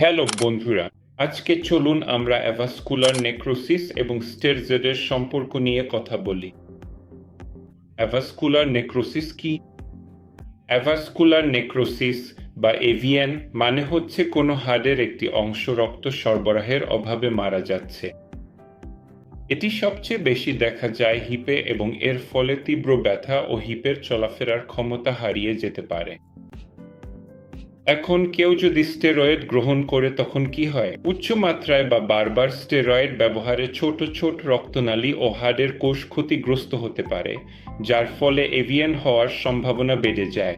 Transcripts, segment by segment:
Hello বন্ধুরা, আজকে চলুন আমরা অ্যাভাস্কুলার নেক্রোসিস এবং স্টেরজেডের সম্পর্ক নিয়ে কথা বলি। অ্যাভাস্কুলার নেক্রোসিস কি? অ্যাভাস্কুলার নেক্রোসিস বা এভিএন মানে হচ্ছে কোনো হাড়ের একটি অংশ রক্ত সরবরাহের অভাবে মারা যাচ্ছে। এটি সবচেয়ে বেশি দেখা যায় হিপে এবং এর ফলে তীব্র ব্যথা ও হিপের চলাফেরার ক্ষমতা হারিয়ে যেতে পারে। এখন কেউ যদি স্টেরয়েড গ্রহণ করে, তখন কি হয়? উচ্চ মাত্রায় বা বারবার স্টেরয়েড ব্যবহারে ছোট ছোট রক্তনালী ও হাড়ের কোষ ক্ষতিগ্রস্ত হতে পারে, যার ফলে এভিয়ান হওয়ার সম্ভাবনা বেড়ে যায়।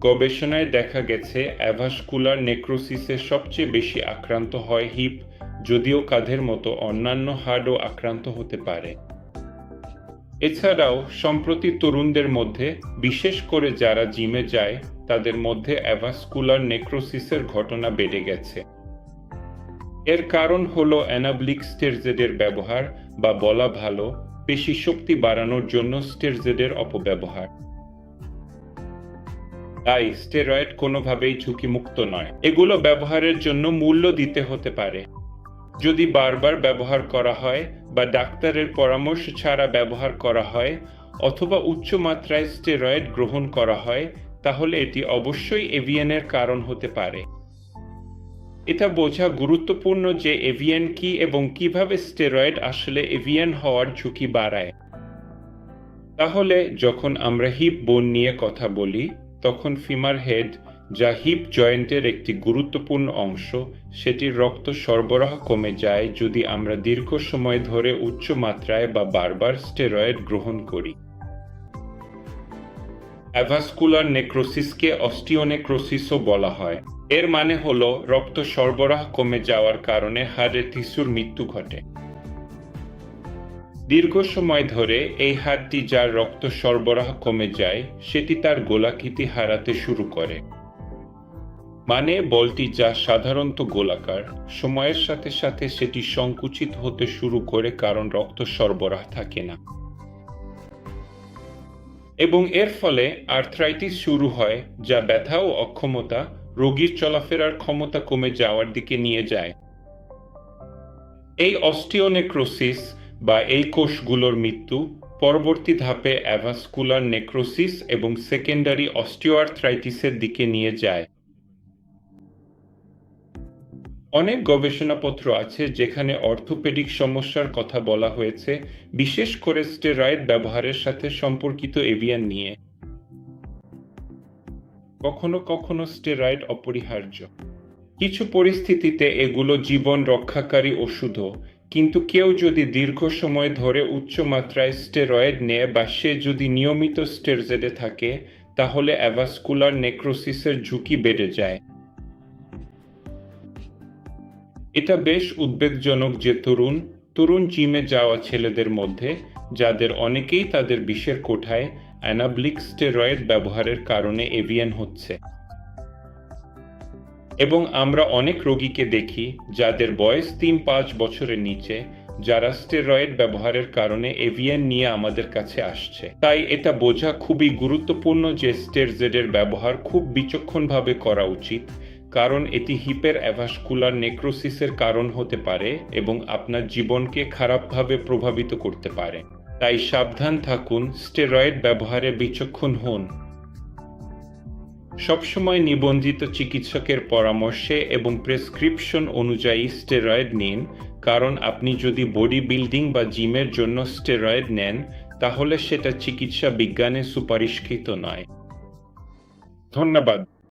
গবেষণায় দেখা গেছে, অ্যাভাসকুলার নেক্রোসিসে সবচেয়ে বেশি আক্রান্ত হয় হিপ, যদিও কাঁধের মতো অন্যান্য হাড়ও আক্রান্ত হতে পারে। এছাড়াও, সম্প্রতি তরুণদের মধ্যে, বিশেষ করে যারা জিমে যায় তাদের মধ্যে অ্যাভাস্কুলার নেক্রোসিসের ঘটনা বেড়ে গেছে। এর কারণ হলো অ্যানাবলিক স্টেরজেডের ব্যবহার বা বলা ভালো, পেশি শক্তি বাড়ানোর জন্য স্টেরজেডের অপব্যবহার। তাই স্টেরয়েড কোনোভাবেই ঝুঁকিমুক্ত নয়। এগুলো ব্যবহারের জন্য মূল্য দিতে হতে পারে। যদি বারবার ব্যবহার করা হয় বা ডাক্তারের পরামর্শ ছাড়া ব্যবহার করা হয় অথবা উচ্চ মাত্রায় স্টেরয়েড গ্রহণ করা হয় তাহলে এটি অবশ্যই এভিয়ানের কারণ হতে পারে। এটা বোঝা গুরুত্বপূর্ণ যে এভিয়ান কি এবং কীভাবে স্টেরয়েড আসলে এভিয়ান হওয়ার ঝুঁকি বাড়ায়। তাহলে যখন আমরা হিপ বোন নিয়ে কথা বলি, তখন ফিমার হেড, যা হিপ জয়েন্টের একটি গুরুত্বপূর্ণ অংশ, সেটির রক্ত সরবরাহ কমে যায় যদি আমরা দীর্ঘ সময় ধরে উচ্চ মাত্রায় বা বারবার স্টেরয়েড গ্রহণ করি। অ্যাভাস্কুলার নেক্রোসিসকে অস্টিওনেক্রোসিসও বলা হয়। এর মানে হল রক্ত সরবরাহ কমে যাওয়ার কারণে হাড়ের টিস্যুর মৃত্যু ঘটে। দীর্ঘ সময় ধরে এই হাড়টি যার রক্ত সরবরাহ কমে যায়, সেটি তার গোলাকৃতি হারাতে শুরু করে। মানে বলটি যা সাধারণত গোলাকার, সময়ের সাথে সাথে সেটি সংকুচিত হতে শুরু করে কারণ রক্ত সরবরাহ থাকে না। এবং এর ফলে আর্থ্রাইটিস শুরু হয়, যা ব্যথা ও অক্ষমতা, রোগীর চলাফেরার ক্ষমতা কমে যাওয়ার দিকে নিয়ে যায়। এই অস্টিওনেক্রোসিস বা এই কোষগুলোর মৃত্যু পরবর্তী ধাপে অ্যাভাস্কুলার নেক্রোসিস এবং সেকেন্ডারি অস্টিওআর্থ্রাইটিসের দিকে নিয়ে যায়। অনেক গবেষণাপত্র আছে যেখানে অর্থোপেডিক সমস্যার কথা বলা হয়েছে, বিশেষ করে স্টেরয়েড ব্যবহারের সাথে সম্পর্কিত এভিয়ান নিয়ে। কখনো কখনো স্টেরয়েড অপরিহার্য। কিছু পরিস্থিতিতে এগুলো জীবন রক্ষাকারী ওষুধও, কিন্তু কেউ যদি দীর্ঘ সময় ধরে উচ্চ মাত্রায় স্টেরয়েড নেয় বা সে যদি নিয়মিত স্টেরজেডে থাকে, তাহলে অ্যাভাস্কুলার নেক্রোসিসের ঝুঁকি বেড়ে যায়। এটা বেশ উদ্বেগজনক যে তরুণ তরুণ জিমে যাওয়া ছেলেদের মধ্যে, যাদের অনেকেই তাদের বিষের কোঠায় অ্যানাবলিক স্টেরয়েড ব্যবহারের কারণে এভিয়ান হচ্ছে। এবং আমরা অনেক রোগীকে দেখি, যাদের বয়স তিন পাঁচ বছরের নিচে, যারা স্টেরয়েড ব্যবহারের কারণে এভিয়ান নিয়ে আমাদের কাছে আসছে। তাই এটা বোঝা খুবই গুরুত্বপূর্ণ যে স্টেরজেডের ব্যবহার খুব বিচক্ষণভাবে করা উচিত কারণ এটি হিপের অ্যাভাসকুলার নেক্রোসিসের কারণ হতে পারে এবং আপনার জীবনকে খারাপভাবে প্রভাবিত করতে পারে। তাই সাবধান থাকুন, স্টেরয়েড ব্যবহারে বিচক্ষণ হন। সবসময় নিবন্ধিত চিকিৎসকের পরামর্শে এবং প্রেসক্রিপশন অনুযায়ী স্টেরয়েড নিন, কারণ আপনি যদি বডি বিল্ডিং বা জিমের জন্য স্টেরয়েড নেন, তাহলে সেটা চিকিৎসা বিজ্ঞানে সুপারিশকৃত নয়। ধন্যবাদ।